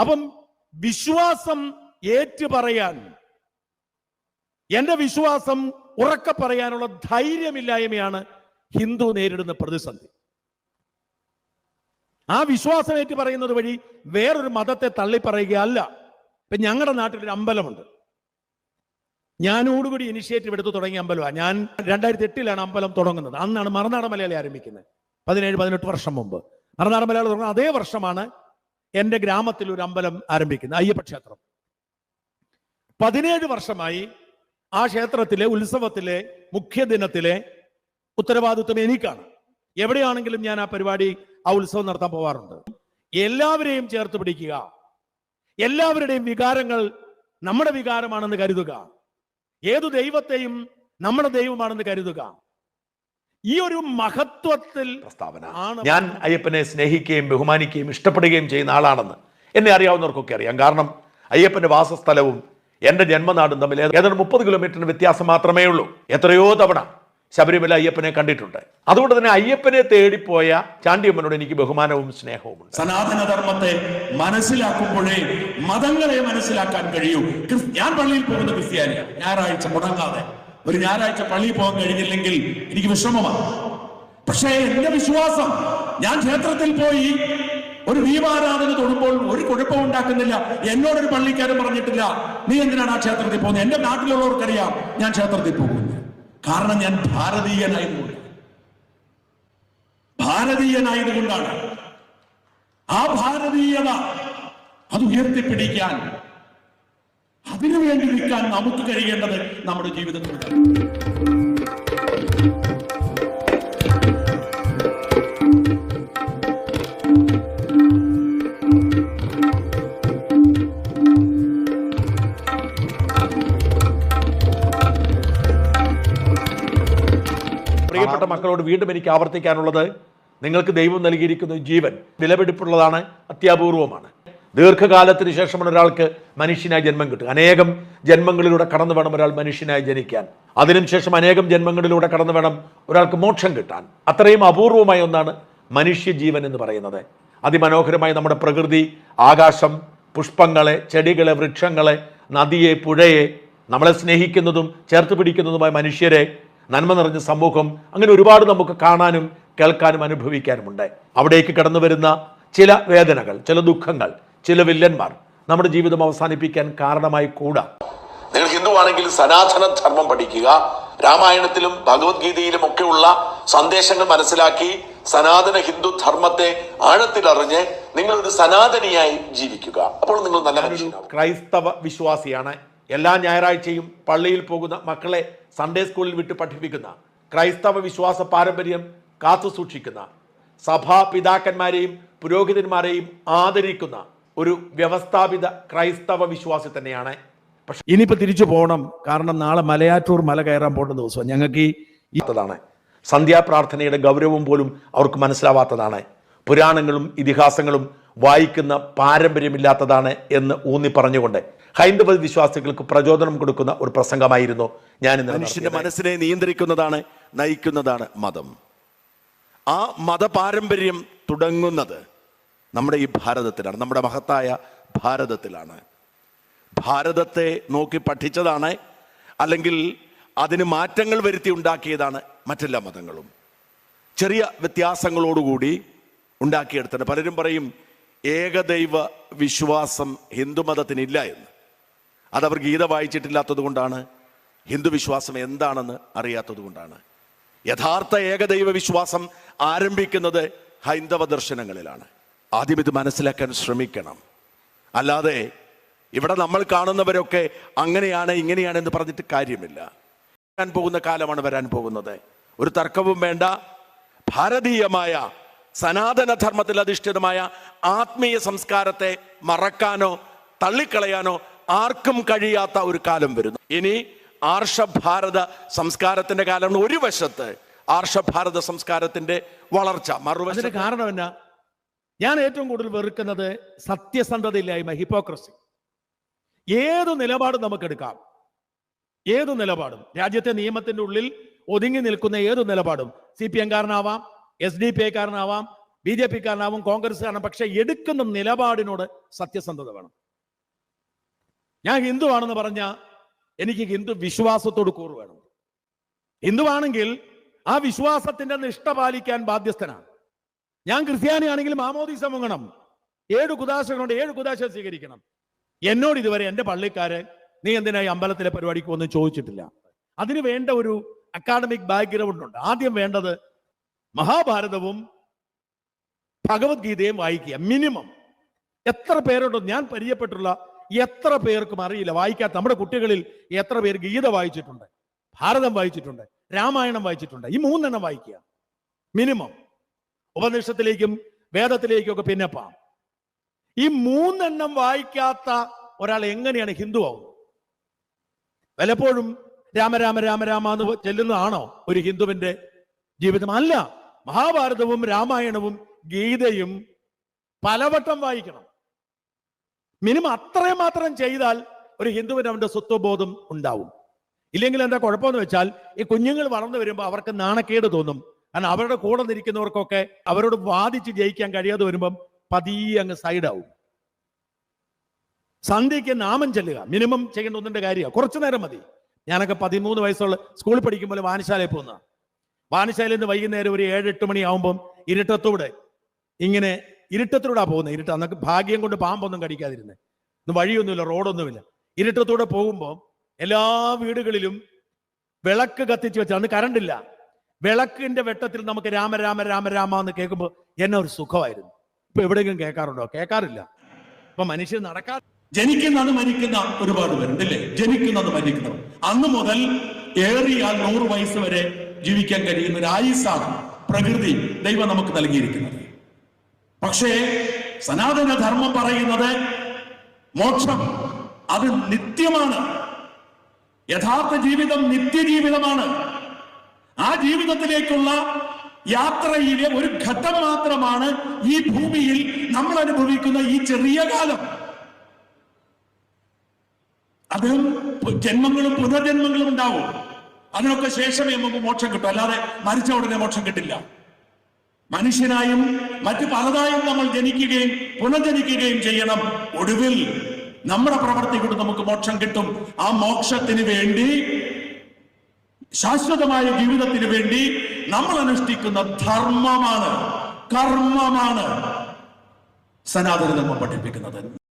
അപ്പം വിശ്വാസം ഏറ്റു പറയാൻ എന്റെ വിശ്വാസം ഉറക്ക പറയാനുള്ള ധൈര്യമില്ലായ്മയാണ് ഹിന്ദു നേരിടുന്ന പ്രതിസന്ധി. ആ വിശ്വാസം ഏറ്റു പറയുന്നത് വഴി വേറൊരു മതത്തെ തള്ളിപ്പറയുകയല്ല. ഇപ്പൊ ഞങ്ങളുടെ നാട്ടിലൊരു അമ്പലമുണ്ട്. ഞാനോടുകൂടി ഇനിഷ്യേറ്റീവ് എടുത്ത് തുടങ്ങിയ അമ്പലമാണ് ഞാൻ രണ്ടായിരത്തി എട്ടിലാണ് അമ്പലം തുടങ്ങുന്നത്. അന്നാണ് മറുനാടൻ മലയാളി ആരംഭിക്കുന്നത്. പതിനേഴ് പതിനെട്ട് വർഷം മുമ്പ്. മറുനാടൻ മലയാളി തുടങ്ങുന്ന അതേ വർഷമാണ് എന്റെ ഗ്രാമത്തിൽ ഒരു അമ്പലം ആരംഭിക്കുന്നത് അയ്യപ്പ ക്ഷേത്രം പതിനേഴ് വർഷമായി ആ ക്ഷേത്രത്തിലെ ഉത്സവത്തിലെ മുഖ്യ ദിനത്തിലെ ഉത്തരവാദിത്വം എനിക്കാണ്. എവിടെയാണെങ്കിലും ഞാൻ ആ പരിപാടി ആ ഉത്സവം നടത്താൻ പോവാറുണ്ട്. എല്ലാവരെയും ചേർത്ത് പിടിക്കുക. എല്ലാവരുടെയും വികാരങ്ങൾ നമ്മുടെ വികാരമാണെന്ന് കരുതുക. ഏതു ദൈവത്തെയും നമ്മുടെ ദൈവമാണെന്ന് കരുതുക. ഈ ഒരു മഹത്വത്തിൽ പ്രസ്താവന. ഞാൻ അയ്യപ്പനെ സ്നേഹിക്കുകയും ബഹുമാനിക്കുകയും ഇഷ്ടപ്പെടുകയും ചെയ്യുന്ന ആളാണെന്ന് എന്നെ അറിയാവുന്നവർക്കൊക്കെ അറിയാം. കാരണം അയ്യപ്പന്റെ വാസസ്ഥലവും എന്റെ ജന്മനാടും തമ്മിൽ ഏതാണ്ട് മുപ്പത് കിലോമീറ്ററിന് വ്യത്യാസം മാത്രമേ ഉള്ളൂ. എത്രയോ തവണ ശബരിമല അയ്യപ്പനെ കണ്ടിട്ടുണ്ട്. അതുകൊണ്ട് തന്നെ അയ്യപ്പനെ തേടിപ്പോയ ചാണ്ടിയമ്മനോട് എനിക്ക് ബഹുമാനവും സ്നേഹവും ഉണ്ട്. സനാതനധർമ്മത്തെ മനസ്സിലാക്കുമ്പോഴേ മതങ്ങളെ മനസ്സിലാക്കാൻ കഴിയൂ. ഞാൻ പള്ളിയിൽ പോകുന്ന ക്രിസ്ത്യാനിയാണ്. ഞായറാഴ്ച മുടങ്ങാതെ. ഒരു ഞായറാഴ്ച പള്ളിയിൽ പോകാൻ കഴിഞ്ഞില്ലെങ്കിൽ എനിക്ക് വിഷമമാണ് പക്ഷേ എന്റെ വിശ്വാസം ഞാൻ ക്ഷേത്രത്തിൽ പോയി ഒരു ദീപാരാധന തൊടുമ്പോൾ ഒരു കുഴപ്പം ഉണ്ടാക്കുന്നില്ല. എന്നോടൊരു പള്ളിക്കാരൻ പറഞ്ഞിട്ടില്ല നീ എന്തിനാണ് ആ ക്ഷേത്രത്തിൽ പോകുന്നത്? എന്റെ നാട്ടിലുള്ളവർക്കറിയാം ഞാൻ ക്ഷേത്രത്തിൽ പോകുന്നത് കാരണം ഞാൻ ഭാരതീയനായതുകൊണ്ട് ഭാരതീയനായതുകൊണ്ടാണ്. ആ ഭാരതീയത അത് ഉയർത്തിപ്പിടിക്കാൻ അതിനു വേണ്ടി നിൽക്കാൻ നമുക്ക് കഴിയേണ്ടത് നമ്മുടെ ജീവിതത്തിൽ പ്രിയപ്പെട്ട മക്കളോട് വീണ്ടും എനിക്ക് ആവർത്തിക്കാനുള്ളത് നിങ്ങൾക്ക് ദൈവം നൽകിയിരിക്കുന്ന ജീവൻ വിലപിടിപ്പുള്ളതാണ് അത്യാപൂർവമാണ്. ദീർഘകാലത്തിന് ശേഷമാണ് ഒരാൾക്ക് മനുഷ്യനായി ജന്മം കിട്ടുക. അനേകം ജന്മങ്ങളിലൂടെ കടന്നു വേണം ഒരാൾ മനുഷ്യനായി ജനിക്കാൻ. അതിനും ശേഷം അനേകം ജന്മങ്ങളിലൂടെ കടന്നു വേണം ഒരാൾക്ക് മോക്ഷം കിട്ടാൻ. അത്രയും അപൂർവമായ ഒന്നാണ് മനുഷ്യ ജീവൻ എന്ന് പറയുന്നത്. അതിമനോഹരമായി നമ്മുടെ പ്രകൃതി ആകാശം പുഷ്പങ്ങളെ ചെടികളെ വൃക്ഷങ്ങളെ നദിയെ പുഴയെ നമ്മളെ സ്നേഹിക്കുന്നതും ചേർത്ത് പിടിക്കുന്നതുമായ മനുഷ്യരെ നന്മ നിറഞ്ഞ സമൂഹം അങ്ങനെ ഒരുപാട് നമുക്ക് കാണാനും കേൾക്കാനും അനുഭവിക്കാനുമുണ്ട്. അവിടേക്ക് കടന്നു വരുന്ന ചില വേദനകൾ ചില ദുഃഖങ്ങൾ ചില വില്ലന്മാർ നമ്മുടെ ജീവിതം അവസാനിപ്പിക്കാൻ കാരണമായി കൂടാ. നിങ്ങൾ ഹിന്ദു ആണെങ്കിൽ സനാതന ധർമ്മം പഠിക്കുക രാമായണത്തിലും ഭഗവത്ഗീതയിലും ഒക്കെയുള്ള സന്ദേശങ്ങൾ മനസ്സിലാക്കി സനാതന ഹിന്ദു ധർമ്മത്തെ ആഴത്തിലറിഞ്ഞ് നിങ്ങൾ ഒരു സനാതനിയായി ജീവിക്കുക. അപ്പോൾ നിങ്ങൾ നല്ല ക്രൈസ്തവ വിശ്വാസിയാണ്. എല്ലാ ഞായറാഴ്ചയും പള്ളിയിൽ പോകുന്ന മക്കളെ സൺഡേ സ്കൂളിൽ വിട്ട് പഠിപ്പിക്കുന്ന ക്രൈസ്തവ വിശ്വാസ പാരമ്പര്യം കാത്തു സൂക്ഷിക്കുന്ന സഭാ പിതാക്കന്മാരെയും പുരോഹിതന്മാരെയും ആദരിക്കുന്ന ഒരു വ്യവസ്ഥാപിത ക്രൈസ്തവ വിശ്വാസി തന്നെയാണ്. പക്ഷെ ഇനിയിപ്പോ തിരിച്ചു പോകണം. കാരണം നാളെ മലയാറ്റൂർ മല കയറാൻ പോകേണ്ട ദിവസം ഞങ്ങൾക്ക് ഈ സന്ധ്യാപ്രാർത്ഥനയുടെ ഗൗരവം പോലും അവർക്ക് മനസ്സിലാവാത്തതാണ്. പുരാണങ്ങളും ഇതിഹാസങ്ങളും വായിക്കുന്ന പാരമ്പര്യമില്ലാത്തതാണ് എന്ന് ഊന്നി പറഞ്ഞുകൊണ്ട് ഹൈന്ദവ വിശ്വാസികൾക്ക് പ്രചോദനം കൊടുക്കുന്ന ഒരു പ്രസംഗമായിരുന്നു ഞാൻ മനുഷ്യന്റെ മനസ്സിനെ നിയന്ത്രിക്കുന്നതാണ് നയിക്കുന്നതാണ് മതം. ആ മതപാരമ്പര്യം തുടങ്ങുന്നത് നമ്മുടെ ഈ ഭാരതത്തിലാണ് നമ്മുടെ മഹത്തായ ഭാരതത്തിലാണ്. ഭാരതത്തെ നോക്കി പഠിച്ചതാണ് അല്ലെങ്കിൽ അതിന് മാറ്റങ്ങൾ വരുത്തി ഉണ്ടാക്കിയതാണ് മറ്റെല്ലാ മതങ്ങളും. ചെറിയ വ്യത്യാസങ്ങളോടുകൂടി ഉണ്ടാക്കിയെടുത്തത് പലരും പറയും ഏകദൈവ വിശ്വാസം ഹിന്ദുമതത്തിനില്ല എന്ന്. അതവർ ഗീത വായിച്ചിട്ടില്ലാത്തത് കൊണ്ടാണ് ഹിന്ദു വിശ്വാസം എന്താണെന്ന് അറിയാത്തത് കൊണ്ടാണ്. യഥാർത്ഥ ഏകദൈവ വിശ്വാസം ആരംഭിക്കുന്നത് ഹൈന്ദവ ദർശനങ്ങളിലാണ്. ആദ്യം ഇത് മനസ്സിലാക്കാൻ ശ്രമിക്കണം. അല്ലാതെ ഇവിടെ നമ്മൾ കാണുന്നവരൊക്കെ അങ്ങനെയാണ് ഇങ്ങനെയാണ് എന്ന് പറഞ്ഞിട്ട് കാര്യമില്ല. വരാൻ പോകുന്ന കാലമാണ് വരാൻ പോകുന്നത്. ഒരു തർക്കവും വേണ്ട. ഭാരതീയമായ സനാതന ധർമ്മത്തിൽ അധിഷ്ഠിതമായ ആത്മീയ സംസ്കാരത്തെ മറക്കാനോ തള്ളിക്കളയാനോ ആർക്കും കഴിയാത്ത ഒരു കാലം വരുന്നു. ഇനി ആർഷഭാരത സംസ്കാരത്തിന്റെ കാലമാണ് ഒരു വശത്ത്. ആർഷഭാരത സംസ്കാരത്തിന്റെ വളർച്ച. മറുവശത്ത് കാരണം എന്നാ? ഞാൻ ഏറ്റവും കൂടുതൽ വെറുക്കുന്നത് സത്യസന്ധതയില്ലായ്മ ഹിപ്പോക്രസി ഏത് നിലപാടും നമുക്കെടുക്കാം. ഏത് നിലപാടും? രാജ്യത്തെ നിയമത്തിന്റെ ഉള്ളിൽ ഒതുങ്ങി നിൽക്കുന്ന ഏത് നിലപാടും? സി പി എംകാരനാവാം എസ് ഡി പി ഐക്കാരനാവാം ബി ജെ പിക്കാരനാവും കോൺഗ്രസ്സുകാരനും പക്ഷെ എടുക്കുന്ന നിലപാടിനോട് സത്യസന്ധത വേണം. ഞാൻ ഹിന്ദുവാണെന്ന് പറഞ്ഞ എനിക്ക് ഹിന്ദു വിശ്വാസത്തോട് കൂറ് വേണം. ഹിന്ദുവാണെങ്കിൽ ആ വിശ്വാസത്തിന്റെ നിഷ്ഠ പാലിക്കാൻ ബാധ്യസ്ഥനാണ്. ഞാൻ ക്രിസ്ത്യാനിയാണെങ്കിൽ മാമോദീസ മുങ്ങണം. ഏഴ് കുദാശകളുണ്ട്. ഏഴ് കുദാശ സ്വീകരിക്കണം. എന്നോട് ഇതുവരെ എന്റെ പള്ളിക്കാര് നീ എന്തിനായി അമ്പലത്തിലെ പരിപാടിക്ക് ഒന്നും ചോദിച്ചിട്ടില്ല? അതിന് വേണ്ട ഒരു അക്കാഡമിക് ബാക്ക്ഗ്രൗണ്ട് ഉണ്ട്. ആദ്യം വേണ്ടത് മഹാഭാരതവും ഭഗവത്ഗീതയും വായിക്കുക. മിനിമം എത്ര പേരുണ്ടോ? ഞാൻ പരിചയപ്പെട്ടുള്ള എത്ര പേർക്കും അറിയില്ല. വായിക്കാത്ത നമ്മുടെ കുട്ടികളിൽ എത്ര പേർ ഗീത വായിച്ചിട്ടുണ്ട്? ഭാരതം വായിച്ചിട്ടുണ്ട്. രാമായണം വായിച്ചിട്ടുണ്ട്. ഈ മൂന്നെണ്ണം വായിക്കുക. മിനിമം ഉപനിഷത്തിലേക്കും വേദത്തിലേക്കും ഒക്കെ പിന്നെ പാം. ഈ മൂന്നെണ്ണം വായിക്കാത്ത ഒരാൾ എങ്ങനെയാണ് ഹിന്ദു ആവുന്നത് പലപ്പോഴും രാമരാമ രാമരാമ രാമ രാമ എന്ന് ചെല്ലുന്നതാണോ ഒരു ഹിന്ദുവിന്റെ ജീവിതം? അല്ല. മഹാഭാരതവും രാമായണവും ഗീതയും പലവട്ടം വായിക്കണം. മിനിമം അത്രയും മാത്രം ചെയ്താൽ ഒരു ഹിന്ദുവിന് അവന്റെ സ്വത്വബോധം ഉണ്ടാവും. ഇല്ലെങ്കിൽ എന്താ കുഴപ്പമെന്ന് വെച്ചാൽ ഈ കുഞ്ഞുങ്ങൾ വളർന്നു വരുമ്പോൾ അവർക്ക് നാണക്കേട് തോന്നും. കാരണം അവരുടെ കൂടെ നിൽക്കുന്നവർക്കൊക്കെ അവരോട് വാദിച്ച് ജയിക്കാൻ കഴിയാതെ വരുമ്പം പതിയെ അങ്ങ് സൈഡാവും സന്ധ്യയ്ക്ക് നാമം ചെല്ലുക. മിനിമം ചെയ്യേണ്ട ഒന്നിന്റെ കാര്യമാണ് കുറച്ചു നേരം മതി. ഞാനൊക്കെ പതിമൂന്ന് വയസ്സുള്ള സ്കൂളിൽ പഠിക്കുമ്പോൾ വാനശാലയിൽ പോകുന്ന വാനശാലയിൽ നിന്ന് വൈകുന്നേരം ഒരു ഏഴ് എട്ട് മണിയാവുമ്പം ഇരുട്ടത്തൂടെ ഇങ്ങനെ ഇരുട്ടത്തിലൂടെ പോകുന്നത് ഇരുട്ട അന്നൊക്കെ ഭാഗ്യം കൊണ്ട് പാമ്പൊന്നും കടിക്കാതിരുന്നത് ഇന്ന് വഴിയൊന്നുമില്ല റോഡൊന്നുമില്ല. ഇരുട്ടത്തൂടെ പോകുമ്പോൾ എല്ലാ വീടുകളിലും വിളക്ക് കത്തിച്ച് വെച്ചാൽ അന്ന് കറണ്ടില്ല വിളക്കിന്റെ വെട്ടത്തിൽ നമുക്ക് രാമ രാമ രാമ രാമ എന്ന് കേൾക്കുമ്പോൾ എന്നെ ഒരു സുഖമായിരുന്നു. ഇപ്പൊ എവിടെയെങ്കിലും കേൾക്കാറുണ്ടോ? കേൾക്കാറില്ല. ഇപ്പൊ മനുഷ്യൻ നടക്കാ ജനിക്കുന്നത് മരിക്കുന്ന ഒരുപാട് പേരുണ്ട് അല്ലേ? ജനിക്കുന്നത് മരിക്കുന്നത്. അന്ന് മുതൽ ഏറിയാൽ നൂറ് വയസ്സ് വരെ ജീവിക്കാൻ കഴിയുന്ന ഒരു ആയുസാണ് പ്രകൃതി ദൈവം നമുക്ക് നൽകിയിരിക്കുന്നത്. പക്ഷേ സനാതന ധർമ്മം പറയുന്നത് മോക്ഷം. അത് നിത്യമാണ്. യഥാർത്ഥ ജീവിതം നിത്യജീവിതമാണ്. ആ ജീവിതത്തിലേക്കുള്ള യാത്രയിലെ ഒരു ഘട്ടം മാത്രമാണ് ഈ ഭൂമിയിൽ നമ്മൾ അനുഭവിക്കുന്ന ഈ ചെറിയ കാലം. അത് ജന്മങ്ങളും പുനർജന്മങ്ങളും ഉണ്ടാവും. അതിനൊക്കെ ശേഷമേ നമുക്ക് മോക്ഷം കിട്ടും. അല്ലാതെ മരിച്ച ഉടനെ മോക്ഷം കിട്ടില്ല. മനുഷ്യനായും മറ്റു പലതായും നമ്മൾ ജനിക്കുകയും പുനർജനിക്കുകയും ചെയ്യണം. ഒടുവിൽ നമ്മുടെ പ്രവർത്തി കൊണ്ട് നമുക്ക് മോക്ഷം കിട്ടും. ആ മോക്ഷത്തിന് വേണ്ടി ശാശ്വതമായ ജീവിതത്തിന് വേണ്ടി നമ്മൾ അനുഷ്ഠിക്കുന്ന ധർമ്മമാണ്. കർമ്മമാണ്. സനാതന ധർമ്മം പഠിപ്പിക്കുന്നത്.